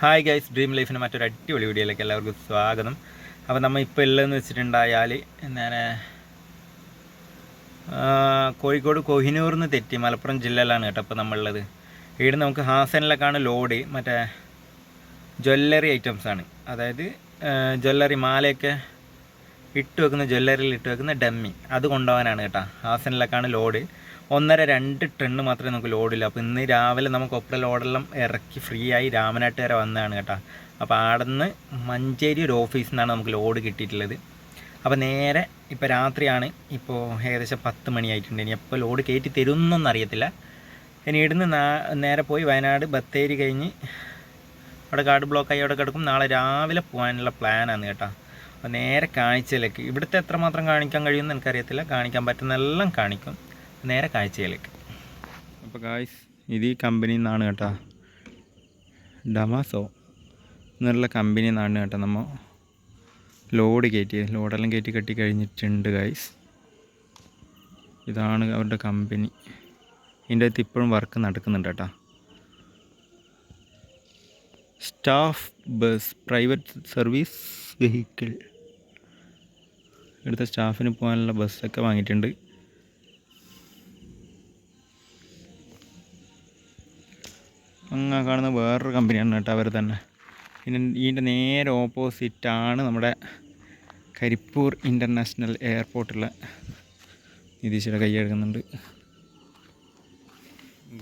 Hi guys dream ലൈഫിന് മറ്റൊരു അടിപൊളി വീഡിയോയിലേക്ക് എല്ലാവർക്കും സ്വാഗതം. അപ്പോൾ നമ്മൾ ഇപ്പോൾ ഇല്ലെന്ന് വെച്ചിട്ടുണ്ടായാൽ ഞാൻ കോഴിക്കോട് കൊഹിനൂർ നിന്ന് തെറ്റി മലപ്പുറം ജില്ലയിലാണ് കേട്ടോ അപ്പോൾ നമ്മളുള്ളത് ഇവിടെ നമുക്ക് ഹാസനിലേക്കാണ് ലോഡ് മറ്റേ ജ്വല്ലറി ഐറ്റംസ് ആണ്. അതായത് ജ്വല്ലറി മാലയൊക്കെ ഇട്ട് വെക്കുന്ന ജ്വല്ലറിയിൽ ഇട്ട് വെക്കുന്ന ഡമ്മി. അത് കൊണ്ടുപോകാനാണ് കേട്ടോ. ഹാസനിലേക്കാണ് ലോഡ് ഒന്നര രണ്ട് ടണ്ണ് മാത്രമേ നമുക്ക് ലോഡില്ല അപ്പോൾ ഇന്ന് രാവിലെ നമുക്ക് ഒപ്പറ ലോഡെല്ലാം ഇറക്കി ഫ്രീ ആയി രാമനാട്ടുകര വന്നതാണ് കേട്ടോ. അപ്പോൾ ആടുന്ന് മഞ്ചേരി ഒരു ഓഫീസിൽ നിന്നാണ് നമുക്ക് ലോഡ് കിട്ടിയിട്ടുള്ളത്. അപ്പോൾ നേരെ ഇപ്പോൾ രാത്രിയാണ്. ഇപ്പോൾ ഏകദേശം പത്ത് മണിയായിട്ടുണ്ട്. ഇനി എപ്പോൾ ലോഡ് കയറ്റി തരുമെന്നൊന്നും അറിയത്തില്ല. ഇനി ഇവിടുന്ന് നേരെ പോയി വയനാട് ബത്തേരി കഴിഞ്ഞ് അവിടെ കാർഡ് ബ്ലോക്കായി അവിടെ കിടക്കും. നാളെ രാവിലെ പോകാനുള്ള പ്ലാനാണ് കേട്ടോ. അപ്പോൾ നേരെ കാഴ്ചയിലേക്ക്. ഇവിടുത്തെ എത്രമാത്രം കാണിക്കാൻ കഴിയുമെന്ന് എനിക്കറിയത്തില്ല. കാണിക്കാൻ പറ്റുന്നതെല്ലാം കാണിക്കും. നേരെ കാഴ്ചയിലേക്ക്. അപ്പോൾ കായ്സ് ഇത് ഈ കമ്പനിയിൽ നിന്നാണ് കേട്ടോ. ഡമാസോ എന്നുള്ള കമ്പനിയിൽ നിന്നാണ് കേട്ടോ നമ്മൾ ലോഡ് കയറ്റി ലോഡെല്ലാം കയറ്റി കെട്ടി കഴിഞ്ഞിട്ടുണ്ട് ഗൈസ് ഇതാണ് അവരുടെ കമ്പനി ഇതിന്റെ അകത്ത് ഇപ്പോഴും വർക്ക് നടക്കുന്നുണ്ട് കേട്ടോ. Staff bus private service vehicle ഇവിടുത്തെ സ്റ്റാഫിന് പോകാനുള്ള ബസ്സൊക്കെ വാങ്ങിയിട്ടുണ്ട്. അങ്ങ് കാണുന്ന വേറൊരു കമ്പനിയാണ് കേട്ടോ അവർ തന്നെ. പിന്നെ ഇതിന്റെ നേരെ ഓപ്പോസിറ്റാണ് നമ്മുടെ കരിപ്പൂർ ഇന്റർനാഷണൽ എയർപോർട്ടുള്ള നിതീഷയുടെ കൈ എടുക്കുന്നുണ്ട്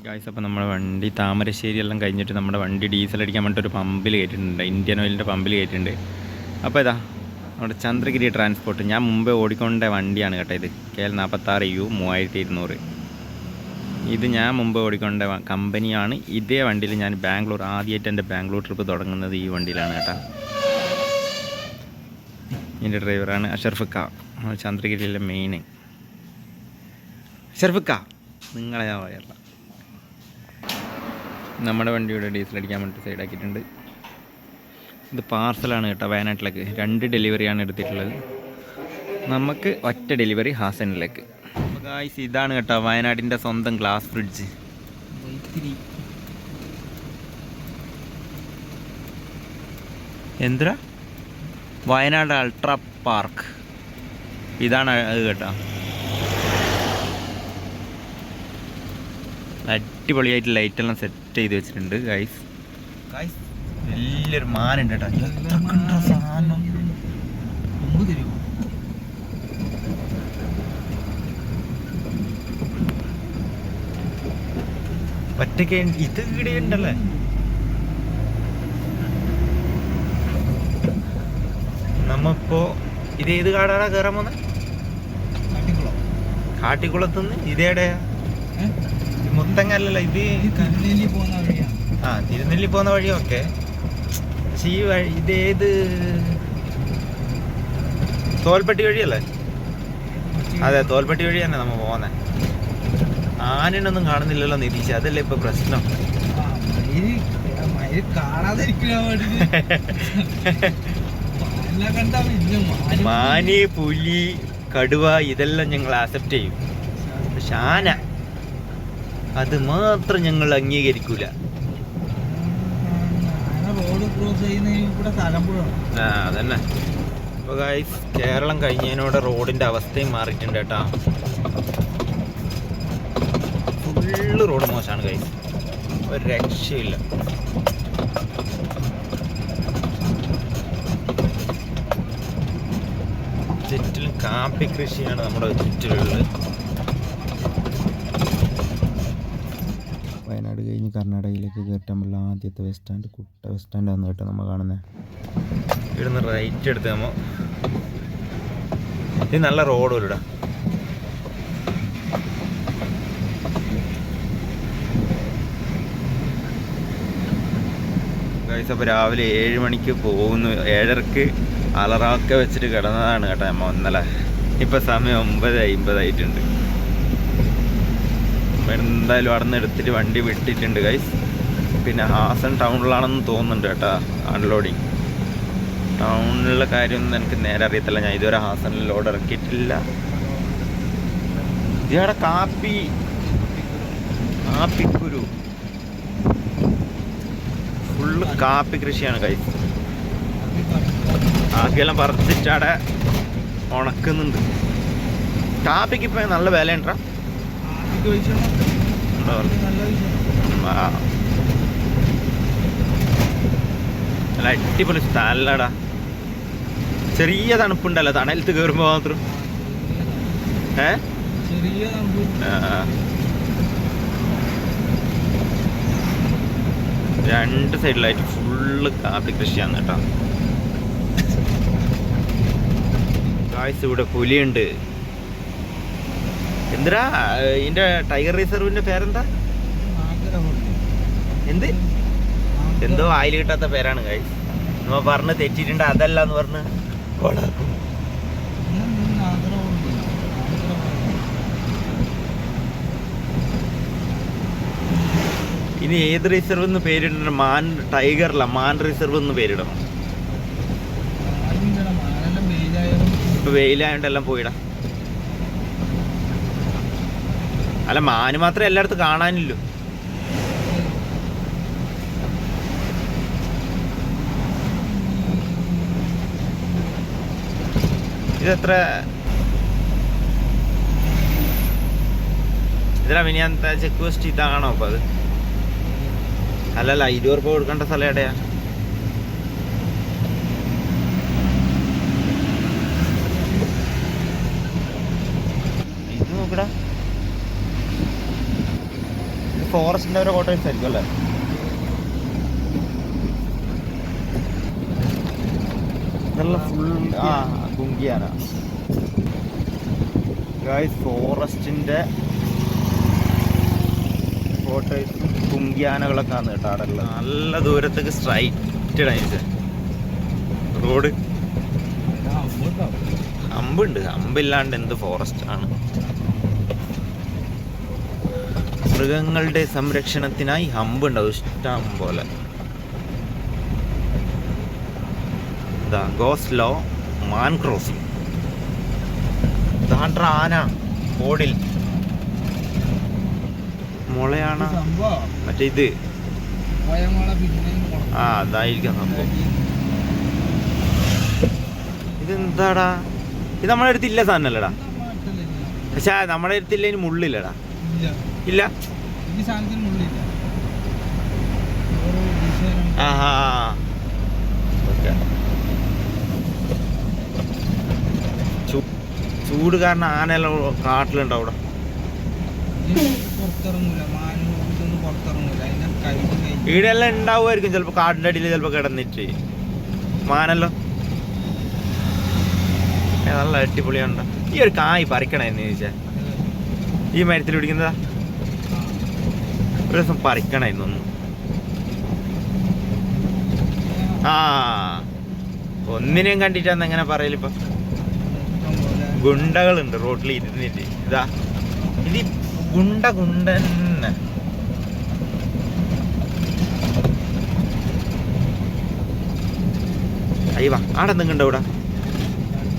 ഗായ്സ് അപ്പോൾ നമ്മുടെ വണ്ടി താമരശ്ശേരി എല്ലാം കഴിഞ്ഞിട്ട് നമ്മുടെ വണ്ടി ഡീസൽ അടിക്കാൻ വേണ്ടിയിട്ട് ഒരു പമ്പിൽ കയറ്റിയിട്ടുണ്ട്. ഇന്ത്യൻ ഓയിലിന്റെ പമ്പിൽ കയറ്റിയിട്ടുണ്ട്. അപ്പോൾ ഇതാ നമ്മുടെ ചന്ദ്രഗിരി ട്രാൻസ്പോർട്ട്. ഞാൻ മുമ്പേ ഓടിക്കൊണ്ട വണ്ടിയാണ് കേട്ടോ ഇത്. കെ എൽ നാൽപ്പത്താറ് യു മൂവായിരത്തി ഇരുന്നൂറ്. ഇത് ഞാൻ മുമ്പ് ഓടിക്കൊണ്ട കമ്പനിയാണ്. ഇതേ വണ്ടിയിൽ ഞാൻ ബാംഗ്ലൂർ ആദ്യമായിട്ട് എന്റെ ബാംഗ്ലൂർ ട്രിപ്പ് തുടങ്ങുന്നത് ഈ വണ്ടിയിലാണ് കേട്ടോ. എന്റെ ഡ്രൈവറാണ് അഷർഫ് ക ചന്ദ്രഗിരിയിലെ മെയിൻ അഷർഫിക്ക നിങ്ങളെ ഞാൻ പറയല്ല നമ്മുടെ വണ്ടിയുടെ ഡീസൽ അടിക്കാൻ വേണ്ടി സൈഡാക്കിയിട്ടുണ്ട് ഇത് പാർസലാണ് കേട്ടോ വയനാട്ടിലേക്ക് രണ്ട് ഡെലിവറിയാണ് എടുത്തിട്ടുള്ളത്. നമുക്ക് ഒറ്റ ഡെലിവറി ഹാസനിലേക്ക് ഗായ്സ് ഇതാണ് കേട്ടോ വയനാടിന്റെ സ്വന്തം ഗ്ലാസ് ഫ്രിഡ്ജ്. എന്തിനാ വയനാട് അൾട്രാ പാർക്ക്. ഇതാണ് അത് കേട്ടോ. അടിപൊളിയായിട്ട് ലൈറ്റെല്ലാം സെറ്റ് ചെയ്ത് വെച്ചിട്ടുണ്ട് ഗൈസ് ഗൈസ് വലിയൊരു മാനുണ്ട് കേട്ടോ. എത്രക്കുണ്ടോ സാധനം. ഒറ്റയ്ക്ക് ഇത് ഇവിടെ ഉണ്ടല്ലേ? നമ്മപ്പോ ഇത് ഏത് കാടാടാ കയറാൻ പോന്നെ? കാട്ടിക്കുളത്തുനിന്ന് ഇതേടെയാ മുത്തങ്ങ അല്ലല്ലോ ഇത്? ആ തിരുനെല്ലി പോകുന്ന വഴി ഓക്കെ. പക്ഷെ ഈ വഴി ഇതേത് തോൽപ്പെട്ടി വഴിയല്ലേ? അതെ തോൽപ്പെട്ടി വഴി തന്നെ നമ്മ പോകുന്നത് ആനയൊന്നും കാണുന്നില്ലല്ലോ നിരീക്ഷ അതല്ലേ ഇപ്പൊ പ്രശ്നം? മാന് പുലി. കടുവ ഇതെല്ലാം ഞങ്ങൾ ആക്സെപ്റ്റ് ചെയ്യും. പക്ഷെ ആന അത് മാത്രം ഞങ്ങൾ അംഗീകരിക്കൂല. ആ അതന്നെ. അപ്പോൾ കേരളം കഴിഞ്ഞതിനോടെ റോഡിന്റെ അവസ്ഥയും മാറിയിട്ടുണ്ട് കേട്ടാ. ഫുള്ള് റോഡ് മോശമാണ് കൈ ഒരു രക്ഷയില്ല. ചുറ്റിലും കാപ്പി കൃഷിയാണ് നമ്മുടെ ചുറ്റിലുള്ളത്. വയനാട് കഴിഞ്ഞ് കർണാടകയിലേക്ക് കയറ്റാനുള്ള ആദ്യത്തെ bus stand Kutta bus stand ആണ് കേട്ടോ നമ്മൾ കാണുന്നത് ഇവിടുന്ന് റൈറ്റ് എടുത്ത് നമ്മൾ ഇത് നല്ല റോഡ് ഇവിടെ ഗൈസ് അപ്പോൾ രാവിലെ ഏഴ് മണിക്ക് പോകുന്നു. ഏഴരക്ക് അലറാക്ക വെച്ചിട്ട് കിടന്നതാണ് കേട്ടോ നമ്മൾ ഇന്നലെ. ഇപ്പം സമയം ഒമ്പത് അമ്പതായിട്ടുണ്ട് എന്തായാലും അവിടെ നിന്ന് എടുത്തിട്ട് വണ്ടി വിട്ടിട്ടുണ്ട് ഗൈസ് പിന്നെ ഹാസൻ ടൗണിലാണെന്ന് തോന്നുന്നുണ്ട് കേട്ടോ അൺലോഡിങ്. ടൗണിലുള്ള കാര്യമൊന്നും എനിക്ക് നേരെ അറിയത്തില്ല. ഞാൻ ഇതുവരെ ഹാസനിൽ ലോഡ് ഇറക്കിയിട്ടില്ല. ഇതിവിടെ കാപ്പി. കാപ്പിക്കുരു. ഫുള്ള് കാപ്പി കൃഷിയാണ് കൈ ആക്കിയെല്ലാം പറിച്ചിട്ടവിടെ ഉണക്കുന്നുണ്ട്. കാപ്പിക്ക് ഇപ്പം നല്ല വില ഉണ്ടാ? നല്ല നല്ല അടിപൊളി സ്ഥലടാ. ചെറിയ തണുപ്പുണ്ടല്ലോ തണലത്ത് കയറുമ്പോൾ മാത്രം. ഏ? ചെറിയ തണുപ്പ് ആ. രണ്ട് സൈഡിലായിട്ട് ഫുള്ള് കാപ്പി കൃഷിയാണ് കേട്ടോ. കാഴ്ച ഇവിടെ പുലിയുണ്ട്. എന്തിനാ ഇതിന്റെ ടൈഗർ റിസർവിന്റെ പേരെന്താ? എന്ത്? എന്തോ ആയിൽ കിട്ടാത്ത പേരാണ് കാഴ്ച നമ്മ പറഞ്ഞ് തെറ്റിയിട്ടുണ്ട് അതല്ല എന്ന് പറഞ്ഞ്. കൊളാക്കും ഇനി ഏത് റിസർവ് എന്ന് പേരിടണം? മാൻ ടൈഗറല്ല മാൻ റിസർവ് എന്ന് പേരിടണം. ഇപ്പൊ വെയിലായോണ്ട് എല്ലാം പോയിടാ. അല്ല മാന് മാത്രമേ എല്ലായിടത്തും കാണാനില്ലു. ഇതെത്ര? ഇതിലാ മിനിയാന്ത ചെക്ക് പോസ്റ്റ് ഇതാണോ അപ്പൊ അത്? അല്ലല്ല ഇരുപത് രൂപ കൊടുക്കേണ്ട സ്ഥലം എവിടെയാ? ഇത് നോക്കടാ. ഫോറസ്റ്റിന്റെ ഓരോ കോട്ടേഴ്സ് ആയിരിക്കും അല്ലേ? ഇതെല്ലാം ഫുൾ ആ കുങ്കിയാന ഫോറസ്റ്റിന്റെ കോട്ടേഴ്സും കുങ്കിയാനകളൊക്കെ ആണ് കേട്ടോ അവിടെ നല്ല ദൂരത്തേക്ക് സ്ട്രൈറ്റ് ആയിട്ട് റോഡ്. അമ്പുണ്ട്. അമ്പില്ലാണ്ട് എന്ത് ഫോറസ്റ്റ് ആണ്. മൃഗങ്ങളുടെ സംരക്ഷണത്തിനായി ഹമ്പുണ്ടാവും ഇഷ്ടം പോലെ. ഇതാ ഗോസ്ലോ മാൻ ക്രോസിംഗ് ദാണ്ട്ര ആന ഓടിൽ മുളയാണ് മറ്റേ ഇത്. ആ അതായിരിക്കാം സംഭവം. ഇതെന്താടാ? ഇത് നമ്മുടെ അടുത്തില്ല സാധനമല്ലടാ. പക്ഷെ നമ്മുടെ അടുത്തില്ല ഇനി മുള്ളില്ലടാ. ഇല്ല. ഇല്ല. ആഹാ. ഓക്കെ. ചൂട് കാരണം ആനയെല്ലാം കാട്ടിലുണ്ടാവും അവിടെ. പുറത്തിറങ്ങൂല. അതിന്റെ കഴിഞ്ഞ്. ഉണ്ടാവുമായിരിക്കും ചിലപ്പോ കാടിന്റെ അടിയിൽ ചിലപ്പോ കിടന്നിട്ട്. മാനല്ലോ. നല്ല അടിപൊളിയാണ് ഈ ഒരു കായ് പറിക്കണേ എന്ന് ചോദിച്ചാ. ഈ മരത്തിൽ പിടിക്കുന്നതാ? ഒരു ദിവസം ഒന്ന്. ആ ഒന്നിനെയും കണ്ടിട്ടാന്ന് എങ്ങനെ പറയലിപ്പോ ഗുണ്ടകളുണ്ട് റോഡിൽ ഇരുന്നിട്ട്. ഇതാ. ഇത് ഗുണ്ട ഗുണ്ട തന്നെ അയ്യ ആടെ എന്തെങ്കിലും ഇവിടെ?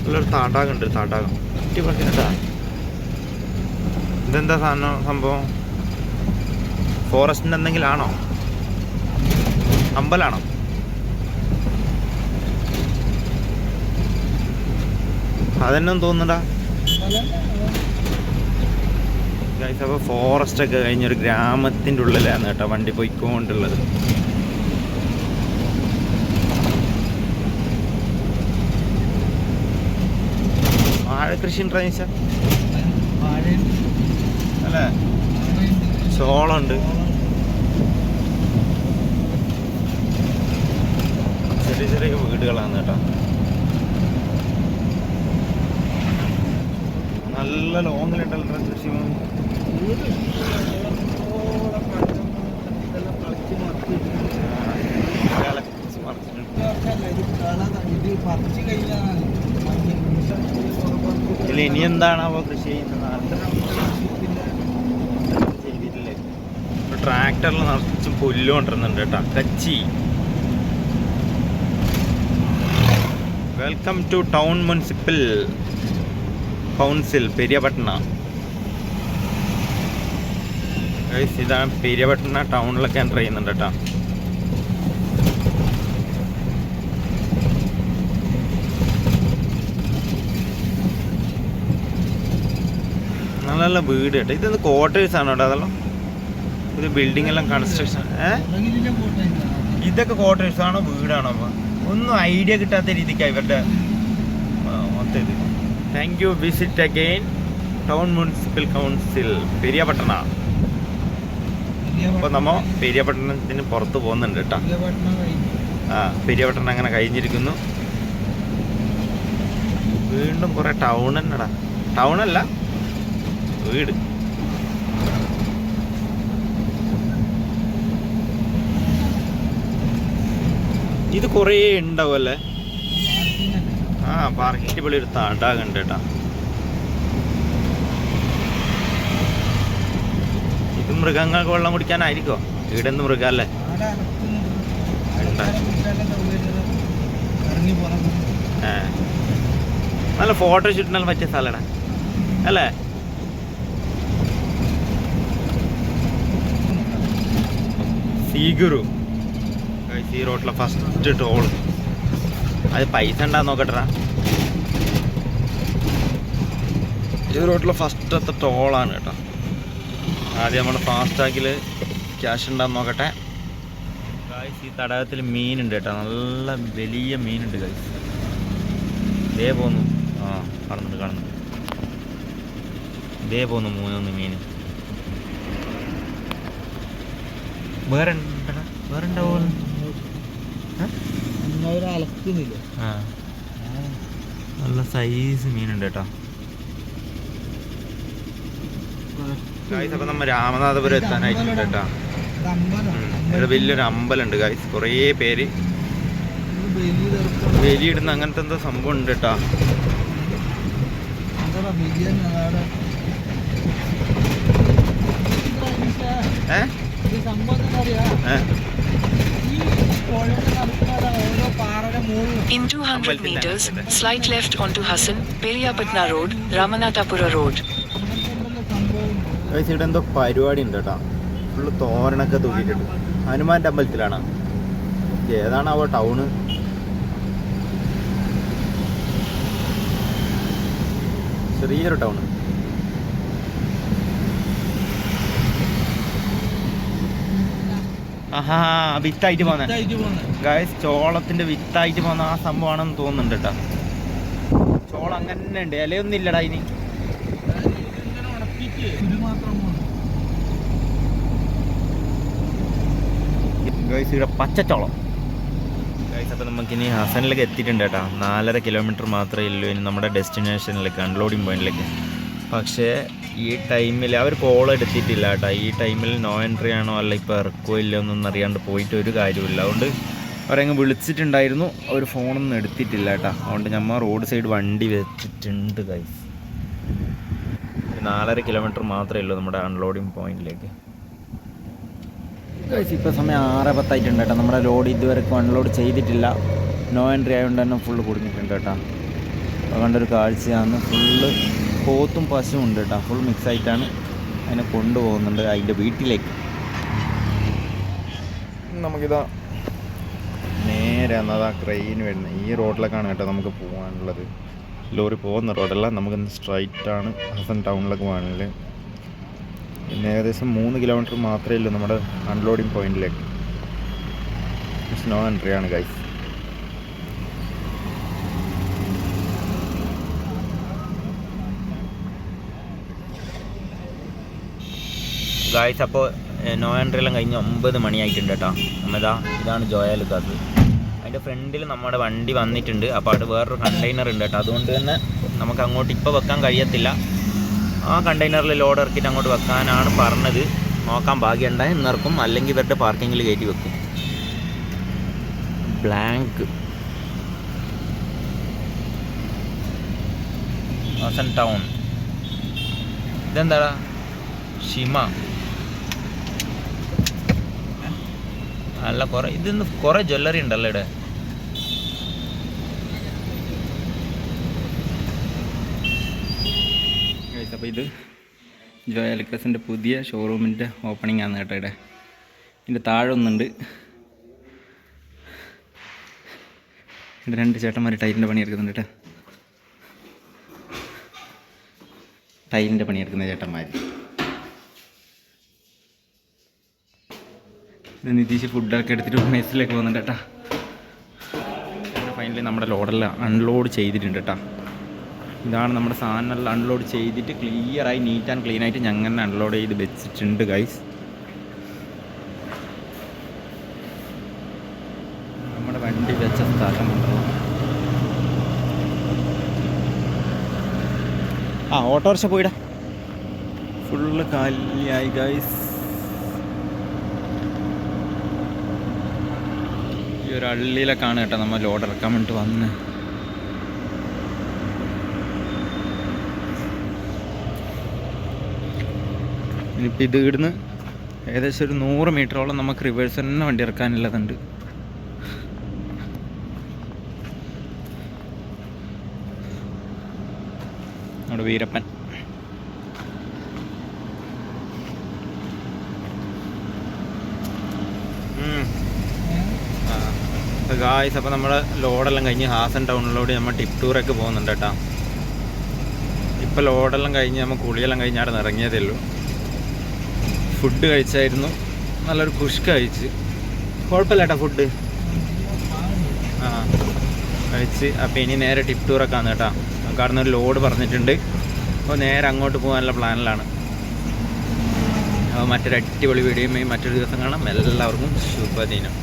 നല്ലൊരു താടാകം ഉണ്ട് കുട്ടി. അടിപൊളിട്ടാ ഇതെന്താ സാധനം സംഭവം? ഫോറസ്റ്റിന്റെ എന്തെങ്കിലും ആണോ? അമ്പലാണോ? അതെന്നും തോന്നുന്നുണ്ടാ ഗൈസ് അപ്പോൾ ഫോറസ്റ്റ് ഒക്കെ കഴിഞ്ഞൊരു ഗ്രാമത്തിന്റെ ഉള്ളിലാണ് കേട്ടോ വണ്ടി പോയിക്കൊണ്ടുള്ളത്. വാഴ കൃഷി അല്ലേ? ചോളുണ്ട് ചെറിയ ചെറിയ വീടുകളാണ് കേട്ടോ. നല്ല ലോങ്ങിലുണ്ടല്ലോ കൃഷി ഇതിൽ ഇനി എന്താണാവോ കൃഷി ചെയ്യുന്നത്? ട്രാക്ടറിൽ നിറച്ചും പുല്ല് കൊണ്ടിരുന്നുണ്ട് കേട്ടോ. കച്ചി. Welcome to town municipal council Periyapatna ഇതാണ് പീരിയപട്ടണ ടൗണിലൊക്കെ എന്റർ ചെയ്യുന്നുണ്ട് കേട്ടോ. നല്ല നല്ല വീട് കേട്ടോ. ഇതൊന്ന് ക്വാർട്ടേഴ്സാണ് കേട്ടോ. അതല്ലോ ഇത് ബിൽഡിംഗ് എല്ലാം കൺസ്ട്രക്ഷൻ ഇതൊക്കെ ക്വാർട്ടേഴ്സ് ആണോ വീടാണോ? ഒന്നും ഐഡിയ കിട്ടാത്ത രീതിക്കാണ് ഇവരുടെ thank you visit again town municipal council Periyapatna. അപ്പോൾ നമ്മ പെരിയപട്ടണത്തിന് പുറത്ത് പോകുന്നുണ്ട് കേട്ടോ. ആ പെരിയപട്ടണം അങ്ങനെ കഴിഞ്ഞിരിക്കുന്നു. വീണ്ടും കുറേ ടൗൺ തന്നെടാ. ടൗൺ അല്ല വീട്. ഇത് കുറേ ഉണ്ടാവുമല്ലേ ആ പാർക്കിന്റെ വെളിയിൽ തടാകണ്ട് കേട്ടാ ഇത് മൃഗങ്ങൾക്ക് വെള്ളം കുടിക്കാനായിരിക്കോ ഇവിടെ നിന്ന് മൃഗല്ലേ ആടെ അലക്കുന്നത് ഉണ്ട്. ആൾക്കാരെ കുടിക്കാനുള്ള സൗകര്യം ഇറങ്ങി മൃഗം അല്ലേ നല്ല ഫോട്ടോ ഷൂട്ടിനാൽ പറ്റിയ സ്ഥലടാ. അല്ലേ? സീഗുരു. ഈ റോട്ടിലെ ഫസ്റ്റ് ടോൾ അത് പൈസ ഉണ്ടാന്ന് നോക്കട്ടെടാ. ഈ റോട്ടിലെ ഫസ്റ്റത്തെ ടോളാണ് കേട്ടോ. ആദ്യം നമ്മൾ ഫാസ്റ്റാഗിൽ ക്യാഷ് ഉണ്ടാകാൻ നോക്കട്ടെ. ഗായ്സ് ഈ തടാകത്തിൽ മീനുണ്ട് കേട്ടോ. നല്ല വലിയ മീനുണ്ട് ഗായ്സ് ഇതേ പോന്നു. ആ കാണുന്നുണ്ട് കാണുന്നുണ്ട് ഇതേ പോന്നു മൂന്നൊന്ന് മീൻ. വേറെ വേറെ ഉണ്ടാവുമല്ലോ നല്ല സൈസ് മീനുണ്ട് കേട്ടോ. ഗായ്സ് അപ്പം നമ്മൾ രാമനാഥപുരം എത്താനായിട്ടുണ്ട് കേട്ടോ. ഇവിടെ വലിയൊരു അമ്പലമുണ്ട് ഗായ്സ് കുറേ പേര് വേലിയിടുന്ന അങ്ങനത്തെ എന്തോ സംഭവം ഉണ്ട് കേട്ടോ In 200 Ambalathil meters, slight left onto Hassan, Periyapatna Road, Ramanatapura Road. Guys ഇവിടെ എന്തോ പരിപാടി ഉണ്ട് കേട്ടോ. ഫുള്ള് തോരണൊക്കെ തൂക്കിയിട്ടുണ്ട്. ഹനുമാന്റെ അമ്പലത്തിലാണ്. ഏതാണ് അവ ടൗണ് ചെറിയൊരു ടൗണ് ആഹാ വിത്തായിട്ട് പോന്നെ. ഗൈസ് ഗായസ് ചോളത്തിന്റെ വിത്തായിട്ട് പോന്ന ആ സംഭവമാണെന്ന് തോന്നുന്നുണ്ട് കേട്ടോ. ചോളം അങ്ങനെ ഉണ്ട് ഇലയൊന്നും ഇല്ലടാ ഇനി ഇതിങ്ങനെ ഉണക്കിയിട്ട് ഇത് മാത്രം പോകുന്നു ഗൈസ് ഇവിടെ പച്ചച്ചോളം. ഗൈസ് അപ്പോൾ നമുക്കിനി ഹസനിലേക്ക് എത്തിയിട്ടുണ്ട് കേട്ടോ. നാലര കിലോമീറ്റർ മാത്രമേ ഉള്ളൂ. ഇനി നമ്മുടെ ഡെസ്റ്റിനേഷനിലേക്ക് അൺലോഡിങ് പോയിന്റിലേക്ക് പക്ഷേ ഈ ടൈമിൽ അവർ കോൾ എടുത്തിട്ടില്ല കേട്ടോ. ഈ ടൈമിൽ നോ എൻട്രി ആണോ അല്ല ഇപ്പോൾ ഇറക്കോ ഇല്ലയോ എന്നൊന്നും അറിയാണ്ട് പോയിട്ട് ഒരു കാര്യമില്ല അതുകൊണ്ട് അവരങ്ങ് വിളിച്ചിട്ടുണ്ടായിരുന്നു. അവർ ഫോണൊന്നും എടുത്തിട്ടില്ല കേട്ടോ. അതുകൊണ്ട് നമ്മൾ റോഡ് സൈഡ് വണ്ടി വെച്ചിട്ടുണ്ട് ഗൈസ് നാലര കിലോമീറ്റർ മാത്രമേ ഉള്ളൂ നമ്മുടെ അൺലോഡിങ് പോയിന്റിലേക്ക് ഗൈസ് ഇപ്പോൾ സമയം ആറ് പത്തായിട്ടുണ്ട് കേട്ടോ. നമ്മുടെ ലോഡ് ഇതുവരെ അൺലോഡ് ചെയ്തിട്ടില്ല. നോ എൻട്രി ആയതുകൊണ്ട് തന്നെ ഫുള്ള് കുടുങ്ങിയിട്ടുണ്ട് കേട്ടോ. അപ്പോൾ കണ്ടൊരു കാഴ്ചയാണ്. ഫുള്ള് പോത്തും പശുവും ഉണ്ട് കേട്ടോ. ഫുൾ മിക്സ് ആയിട്ടാണ് അതിനെ കൊണ്ടുപോകുന്നുണ്ട് അതിന്റെ വീട്ടിലേക്ക്. നമുക്കിതാ നേരെ എന്നതാ ക്രെയിൻ വരുന്നത്. ഈ റോഡിലേക്കാണ് കേട്ടോ നമുക്ക് പോകാനുള്ളത്. ലോറി പോകുന്ന റോഡല്ല നമുക്ക് സ്ട്രൈറ്റാണ് ഹസൻ ടൗണിലേക്ക് പോകാനുള്ളത്. പിന്നെ ഏകദേശം മൂന്ന് കിലോമീറ്റർ മാത്രമേ ഉള്ളൂ നമ്മുടെ അൺലോഡിങ് പോയിന്റിലേക്ക് സ്നോ എൻട്രി ആണ് ഗൈസ് ഗായ്സ് അപ്പോൾ നോ എൻട്രി എല്ലാം കഴിഞ്ഞ് ഒമ്പത് മണിയായിട്ടുണ്ട് കേട്ടോ. നമ്മളിതാ ഇതാണ് ജോയാലുക്കാസ് അതിന്റെ ഫ്രണ്ടിൽ നമ്മുടെ വണ്ടി വന്നിട്ടുണ്ട്. അപ്പോൾ അവിടെ വേറൊരു കണ്ടെയ്നർ ഉണ്ട് കേട്ടോ. അതുകൊണ്ട് തന്നെ നമുക്ക് അങ്ങോട്ട് ഇപ്പോൾ വെക്കാൻ കഴിയത്തില്ല. ആ കണ്ടെയ്നറിൽ ലോഡ് ഇറക്കിയിട്ട് അങ്ങോട്ട് വെക്കാനാണ് പറഞ്ഞത്. നോക്കാൻ ഭാഗ്യമുണ്ടായി ഇന്നിറക്കും അല്ലെങ്കിൽ ഇവരുടെ പാർക്കിങ്ങിൽ കയറ്റി വെക്കും. ബ്ലാങ്ക് ഹസൻ ടൗൺ ഇതെന്താടാ? ഷിമ. നല്ല കുറേ ഇതിന്ന് കുറേ ജ്വല്ലറി ഉണ്ടല്ലോ ഇവിടെ. അപ്പോൾ ഇത് ജോയ എലക്ട്രസിന്റെ പുതിയ ഷോറൂമിന്റെ ഓപ്പണിംഗ് ആണ് കേട്ടോ ഇവിടെ. ഇതിന്റെ താഴെ ഒന്നുണ്ട്. ഇവിടെ രണ്ട് ചേട്ടന്മാർ ടൈലിന്റെ പണി എടുക്കുന്നുണ്ട് കേട്ടോ. ടൈലിന്റെ പണിയെടുക്കുന്ന ചേട്ടന്മാർ ഇത് നിതീഷ് ഫുഡൊക്കെ എടുത്തിട്ട് മെസ്സിലേക്ക് പോകുന്നുണ്ട് കേട്ടോ. ഫൈനലി നമ്മുടെ ലോഡെല്ലാം അൺലോഡ് ചെയ്തിട്ടുണ്ട് കേട്ടാ. ഇതാണ് നമ്മുടെ സാധനമെല്ലാം അൺലോഡ് ചെയ്തിട്ട് ക്ലിയറായി നീറ്റ് ആൻഡ് ക്ലീൻ ആയിട്ട് ഞങ്ങൾ തന്നെ അൺലോഡ് ചെയ്ത് വെച്ചിട്ടുണ്ട് ഗൈസ് നമ്മുടെ വണ്ടി വെച്ച സ്ഥലമുണ്ടോ. ആ ഓട്ടോറിക്ഷ പോയിടാ. ഫുള്ള് കാലിയായി ഗൈസ് ഈ ഒരു അള്ളിയിലൊക്കെയാണ് കേട്ടോ നമ്മൾ ലോഡ് ഇറക്കാൻ വേണ്ടിയിട്ട് വന്ന്. ഇനിയിപ്പോൾ ഇത് ഇവിടുന്ന് ഏകദേശം ഒരു നൂറ് മീറ്ററോളം നമുക്ക് റിവേഴ്സ് തന്നെ വണ്ടി ഇറക്കാനുള്ളതുണ്ട്. നമ്മുടെ വീരപ്പൻ. ഗായ്സ് അപ്പോൾ നമ്മൾ ലോഡെല്ലാം കഴിഞ്ഞ് ഹാസൻ ടൗണിലൂടെ നമ്മൾ ടിപ്പ് ടൂറൊക്കെ പോകുന്നുണ്ട് കേട്ടോ. ഇപ്പോൾ ലോഡെല്ലാം കഴിഞ്ഞ് നമ്മൾ കുളിയെല്ലാം കഴിഞ്ഞ് അവിടെ നിറങ്ങിയതേ ഉള്ളൂ. ഫുഡ് കഴിച്ചായിരുന്നു. നല്ലൊരു കുഷ്ക കഴിച്ച്. കുഴപ്പമില്ലാട്ടോ ഫുഡ് ആ കഴിച്ച്. അപ്പോൾ ഇനി നേരെ ടിപ്പ് ടൂറൊക്കെ ആണ് കേട്ടോ. നമുക്ക് അവിടെ ഒരു ലോഡ് പറഞ്ഞിട്ടുണ്ട്. അപ്പോൾ നേരെ അങ്ങോട്ട് പോകാനുള്ള പ്ലാനിലാണ് അപ്പോൾ മറ്റൊരു അടിപൊളി വീഡിയോയുമായി മറ്റൊരു ദിവസം കാണാം. എല്ലാവർക്കും ശുഭദിനം.